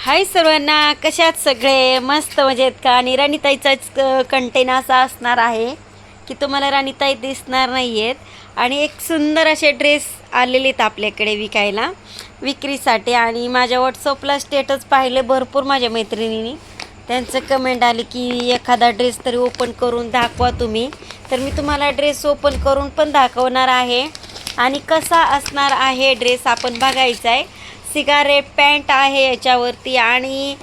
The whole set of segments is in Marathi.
हाय सर्वांना कशात सगळे? मस्त मजेत का? आणि राणीताईचाच कंटेन असा असणार आहे की तुम्हाला राणीताई दिसणार नाही आहेत आणि एक सुंदर असे ड्रेस आलेले आहेत आपल्याकडे विकायला विक्रीसाठी. आणि माझ्या व्हॉट्सअपला स्टेटस पाहिले भरपूर माझ्या मैत्रिणींनी. त्यांचं कमेंट आली की एखादा ड्रेस तरी ओपन करून दाखवा तुम्ही. तर मी तुम्हाला ड्रेस ओपन करून पण दाखवणार आहे. आणि कसा असणार आहे ड्रेस आपण बघायचा आहे सिगारेट पॅन्ट आहे याच्यावरती आणि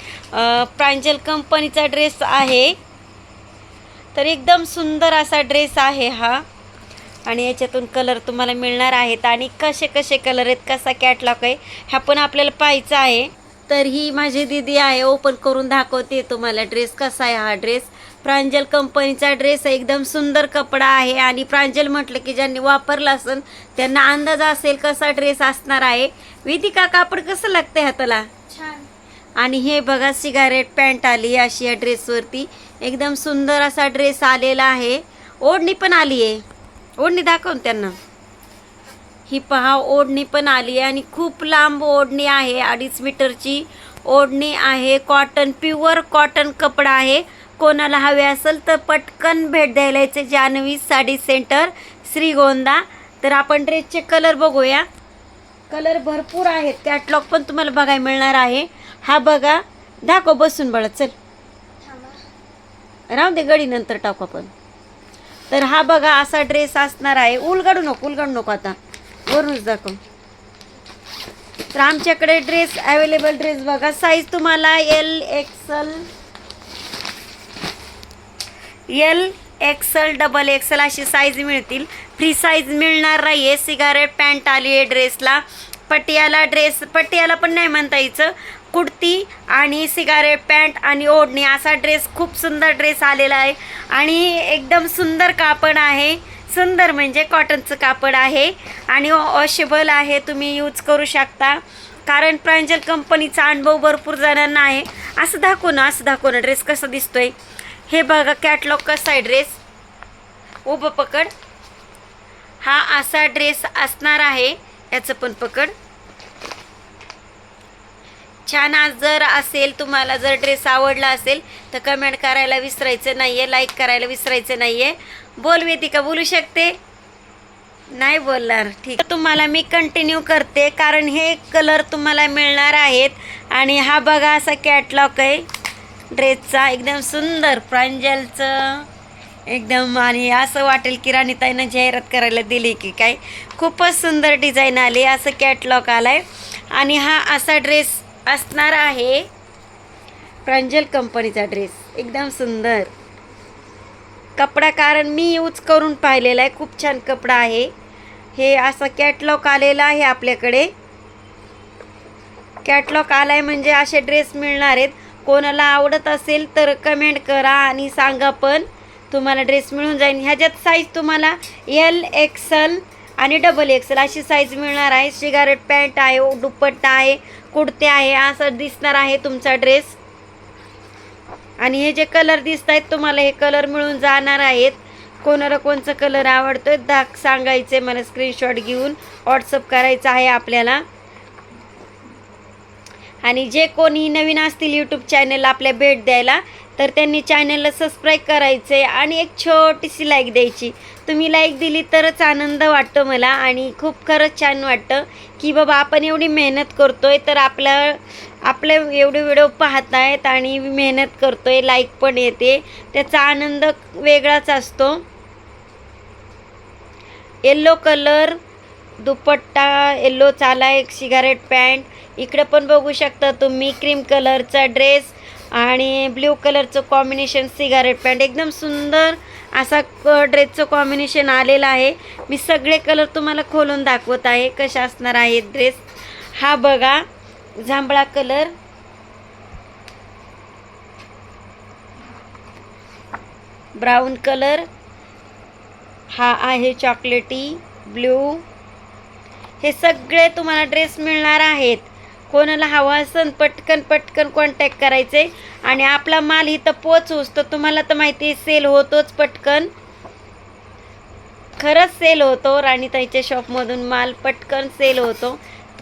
प्रांजल कंपनीचा ड्रेस आहे. तर एकदम सुंदर असा ड्रेस आहे हा. आणि याच्यातून कलर तुम्हाला मिळणार आहेत. आणि कसे कसे कलर आहेत कसा कॅटलॉग आहे ह्या पण आपल्याला पाहायचं आहे. तर ही माझी दिदी आहे ओपन करून दाखवते तुम्हाला ड्रेस कसा आहे हा ड्रेस प्रांजल कंपनीचा ड्रेस आहे एकदम सुंदर कपडा आहे आणि प्रांजल म्हटलं की ज्यांनी वापरला असेल त्यांना अंदाज असेल कसा ड्रेस असणार आहे. विधिका कापड कसं लागतंय हाताला छान. आणि हे बघा सिगारेट पॅन्ट आली अशी या ड्रेसवरती एकदम सुंदर असा ड्रेस आलेला आहे. ओढणी पण आली आहे ओढणी दाखवून त्यांना. ही पहा ओढणी पण आली आहे आणि खूप लांब ओढणी आहे अडीच मीटरची ओढणी आहे. कॉटन प्युअर कॉटन कपडा आहे. कोणाला हवे असेल तर पटकन भेट द्यायला यायचे. जान्हवी साडी सेंटर श्रीगोंदा. तर आपण ड्रेसचे कलर बघूया. कलर भरपूर आहेत. कॅटलॉग पण तुम्हाला बघायला मिळणार आहे. हा बघा. दाखव बसून बळ चल. राहू दे गडी नंतर टाकू आपण. तर हा बघा असा ड्रेस असणार आहे. उलगडू नको उलगडू नको आता. वरूनच दाखव. तर आमच्याकडे ड्रेस अवेलेबल ड्रेस बघा. साईज तुम्हाला L XL L XL double XL अशी साईज मिळतील. फ्री साईज मिळणार नाही आहे सिगारेट पॅन्ट आली आहे ड्रेसला पटियाला ड्रेस पटियाला पण नाही म्हणता यायचं. कुर्ती आणि सिगारेट पॅन्ट आणि ओढणी. असा ड्रेस खूप सुंदर ड्रेस आलेला आहे. आणि एकदम सुंदर कापड आहे. सुंदर म्हणजे कॉटनचं कापड आहे. आणि वॉशेबल आहे तुम्ही यूज करू शकता. कारण प्रांजल कंपनीचा अनुभव भरपूर जणांना आहे. असं दाखव ना असं दाखव ना ड्रेस कसा दिसतोय. हे बघा कॅटलॉग कसा आहे ड्रेस उभं पकड. हा असा ड्रेस असणार आहे. याचं पण पकड. छान आज जर असेल तुम्हाला जर ड्रेस आवडला असेल तर कमेंट करायला विसरायचं नाही आहे लाईक करायला विसरायचं नाही आहे बोल वेदिका बोलू शकते? नाही बोलणार. ठीक. आहे. तुम्हाला मी कंटिन्यू करते कारण हे कलर तुम्हाला मिळणार आहेत. आणि हा बघा असा कॅटलॉग आहे. ड्रेसचा एकदम सुंदर प्रांजलचं. एकदम आणि असं वाटेल की राणीताईनं जाहिरात करायला दिली की काय. खूपच सुंदर डिझाईन आली असं कॅटलॉग आला आहे आणि हा असा ड्रेस असणार आहे. प्रांजल कंपनीचा ड्रेस एकदम सुंदर. कपडा कारण मी यूज करून पाहिलेला आहे. खूप छान कपडा आहे. हे असा कॅटलॉग आलेला आहे आपल्याकडे. कॅटलॉग आलाय म्हणजे असे ड्रेस मिळणार आहेत. कोणाला आवडत असेल तर कमेंट करा आणि सांगा पण. तुम्हाला ड्रेस मिळून जाईल. ह्याच्यात साईज तुम्हाला एल एक्सल आणि डबल एक्सेल अशी साईज मिळणार आहे. सिगारेट पॅन्ट आहे दुपट्टा आहे कुर्ते आहे असं दिसणार आहे तुमचा ड्रेस आणि हे जे कलर दिसत आहेत तुम्हाला हे कलर मिळून जाणार आहेत. कोणाला कोणचं कलर आवडतो दाख सांगायचे मला स्क्रीनशॉट घेऊन व्हॉट्सअप करायचं आहे आपल्याला. आणि जे कोणी नवीन असतील यूट्यूब चॅनल आपल्या भेट द्यायला तर त्यांनी चॅनलला सबस्क्राईब करायचे आणि एक छोटीशी लाईक द्यायची. तुम्ही लाईक दिली तरच आनंद वाटतो मला आणि खूप खरंच छान वाटतं की बाबा आपण एवढी मेहनत करतो आहे तर आपल्या आपले एवढे व्हिडिओ पाहत आहेत आणि मेहनत करतो आहे लाईक पण येते. त्याचा आनंद वेगळाच असतो. येल्लो कलर दुपट्टा येल्लो चाला एक सिगारेट पॅन्ट इकडे पण बघू शकता तुम्ही क्रीम कलरचा ड्रेस आणि ब्ल्यू कलरचं कॉम्बिनेशन सिगारेट पॅन्ट एकदम सुंदर असा क ड्रेसचं कॉम्बिनेशन आलेलं आहे. मी सगळे कलर तुम्हाला खोलून दाखवत आहे. कशा असणार आहे ड्रेस हा बघा जांभळा कलर ब्राऊन कलर हा आहे चॉकलेटी ब्ल्यू हे सगळे तुम्हाला ड्रेस मिळणार आहेत. कोणाला हवा असेल पटकन पटकन कॉन्टॅक्ट करायचे. आणि आपला माल इथं पोचूच तर तुम्हाला तर माहिती आहे सेल होतोच पटकन. खरंच सेल होतो राणीताईच्या शॉपमधून माल पटकन सेल होतो.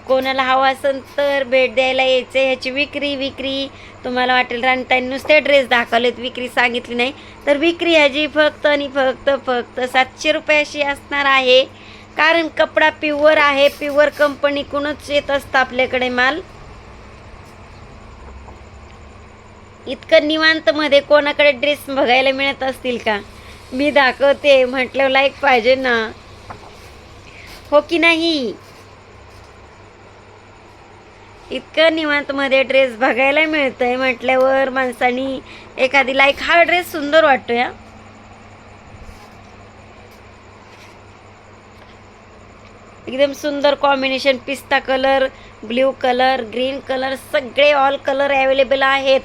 कोणाला हवा असेल तर भेट द्यायला यायचं ह्याची विक्री विक्री. तुम्हाला वाटेल राणीताईंनी नुसते ड्रेस दाखवलेत विक्री सांगितली नाही. तर विक्री ह्याची फक्त आणि फक्त फक्त सातशे रुपयाशी असणार आहे. कारण कपडा प्युअर आहे प्युअर कंपनीकडूनच येत असतं आपल्याकडे माल. इतकं निवांतमध्ये कोणाकडे ड्रेस बघायला मिळत असतील का? मी दाखवते म्हटलं लाईक पाहिजे ना. हो की नाही? इतकं निवांतमध्ये ड्रेस बघायला मिळतंय म्हटल्यावर माणसानी एखादी लाईक हा ड्रेस सुंदर वाटतो या एकदम सुंदर कॉम्बिनेशन पिस्ता colour blue colour green colour सगळे ऑल कलर अवेलेबल आहेत.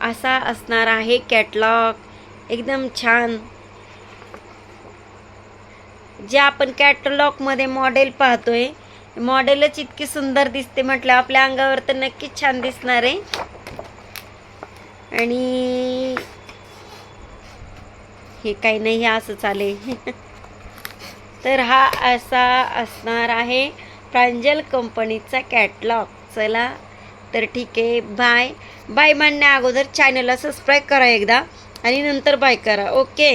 असा असणार आहे कॅटलॉग एकदम छान. जे आपण कॅटलॉगमध्ये मॉडेल पाहतोय मॉडेलच इतकी सुंदर दिसते म्हटलं आपल्या अंगावर तर नक्कीच छान दिसणार आहे. आणि हे काही नाही हे असं चालेल तर हा असा असणार आहे प्रांजल कंपनीचा कॅटलॉग. चला तर ठीक आहे बाय बाय म्हणण्या अगोदर चॅनलला सबस्क्राईब करा एकदा आणि नंतर बाय करा. ओके